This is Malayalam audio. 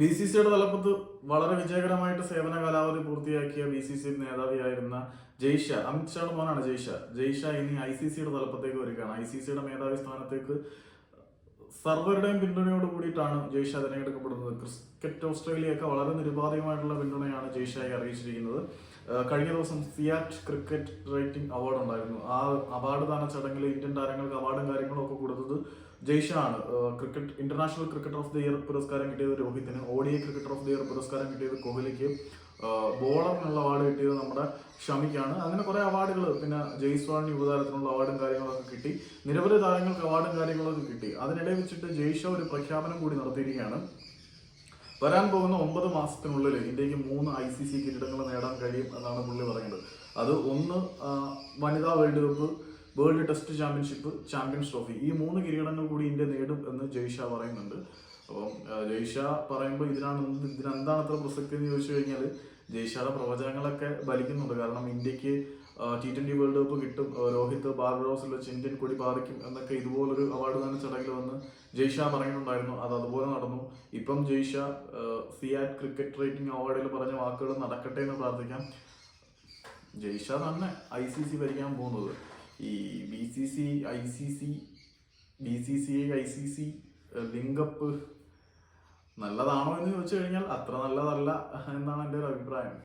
ബി സി സിയുടെ തലപ്പത്ത് വളരെ വിജയകരമായിട്ട് സേവന കാലാവധി പൂർത്തിയാക്കിയ ബി സി സി മേധാവിയായിരുന്ന ജയ്ഷ അമിത്ഷായുടെ മോനാണ് ജയ്ഷ. ജയ്ഷ ഇനി ഐ സി സിയുടെ തലപ്പത്തേക്ക് വരികയാണ്. ഐ സി സിയുടെ മേധാവി സ്ഥാനത്തേക്ക് സർവരുടെയും പിന്തുണയോട് കൂടിയിട്ടാണ് ജയ്ഷ തിരഞ്ഞെടുക്കപ്പെടുന്നത്. ക്രിക്കറ്റ് ഓസ്ട്രേലിയയൊക്കെ വളരെ നിരുപാധികമായിട്ടുള്ള പിന്തുണയാണ് ജയ്ഷായി അറിയിച്ചിരിക്കുന്നത്. കഴിഞ്ഞ ദിവസം സിയാറ്റ് ക്രിക്കറ്റ് റേറ്റിംഗ് അവാർഡ് ഉണ്ടായിരുന്നു ആ അവാർഡ് ദാന ചടങ്ങിൽ ഇന്ത്യൻ താരങ്ങൾക്ക് അവാർഡും കാര്യങ്ങളും ഒക്കെ കൊടുത്തത് ജയ്ഷ ആണ് ഏഹ് cricket international cricketer of the year പുരസ്കാരം കിട്ടിയത് രോഹിത്തിന് O D I cricketer of the year പുരസ്കാരം കിട്ടിയത് കോഹ്ലിക്ക് ബോളറിനുള്ള അവാർഡ് കിട്ടിയത് നമ്മുടെ ഷമിക്കാണ്. അങ്ങനെ കുറെ അവാർഡുകൾ പിന്നെ ജയ്സ്വാൾ യുവതാരത്തിനുള്ള അവാർഡും കാര്യങ്ങളൊക്കെ കിട്ടി. നിരവധി താരങ്ങൾക്ക് അവാർഡും കാര്യങ്ങളൊക്കെ കിട്ടി. അതിനിടെ വെച്ചിട്ട് ജയ്ഷ ഒരു പ്രഖ്യാപനം കൂടി നടത്തിയിരിക്കുകയാണ്. വരാൻ പോകുന്ന ഒമ്പത് മാസത്തിനുള്ളിൽ ഇന്ത്യയ്ക്ക് മൂന്ന് ഐ സി സി കിരീടങ്ങൾ നേടാൻ കഴിയും എന്നാണ് പുള്ളി പറയുന്നത്. അത് ഒന്ന് വനിതാ world cup world test championship champions trophy. ഈ മൂന്ന് കിരീടങ്ങൾ കൂടി ഇന്ത്യ നേടും എന്ന് ജയ്ഷ പറയുന്നുണ്ട്. അപ്പം ജയ്ഷ പറയുമ്പോൾ ഇതിനാണ് ഇതിനെന്താണ് അത്ര പ്രസക്തി എന്ന് ചോദിച്ചു കഴിഞ്ഞാൽ ജയ്ഷയുടെ പ്രവചനങ്ങളൊക്കെ ബലിക്കുന്നുണ്ട്. കാരണം ഇന്ത്യയ്ക്ക് ടി ട്വന്റി വേൾഡ് കപ്പ് കിട്ടും. രോഹിത് ബാർബറോസിൽ വെച്ച് ഇന്ത്യൻ കൊടി പാറിക്കും എന്നൊക്കെ ഇതുപോലൊരു അവാർഡ് തന്നെ ചടങ്ങിൽ വന്ന് ജയ്ഷ പറയുന്നുണ്ടായിരുന്നു അത് അതുപോലെ നടന്നു. ഇപ്പം ജയ്ഷ സിയാറ്റ് ക്രിക്കറ്റ് റേറ്റിംഗ് അവാർഡിൽ പറഞ്ഞ വാക്കുകൾ നടക്കട്ടെ എന്ന് പ്രാർത്ഥിക്കാം. ജയ്ഷ തന്നെ ഐ സി സി ഭരിക്കാൻ പോകുന്നത്. ഈ B C C I C C B C C I C C linkup നല്ലതാണോ എന്ന് ചോദിച്ചു കഴിഞ്ഞാൽ അത്ര നല്ലതല്ല എന്നാണ് എന്റെ ഒരു അഭിപ്രായം.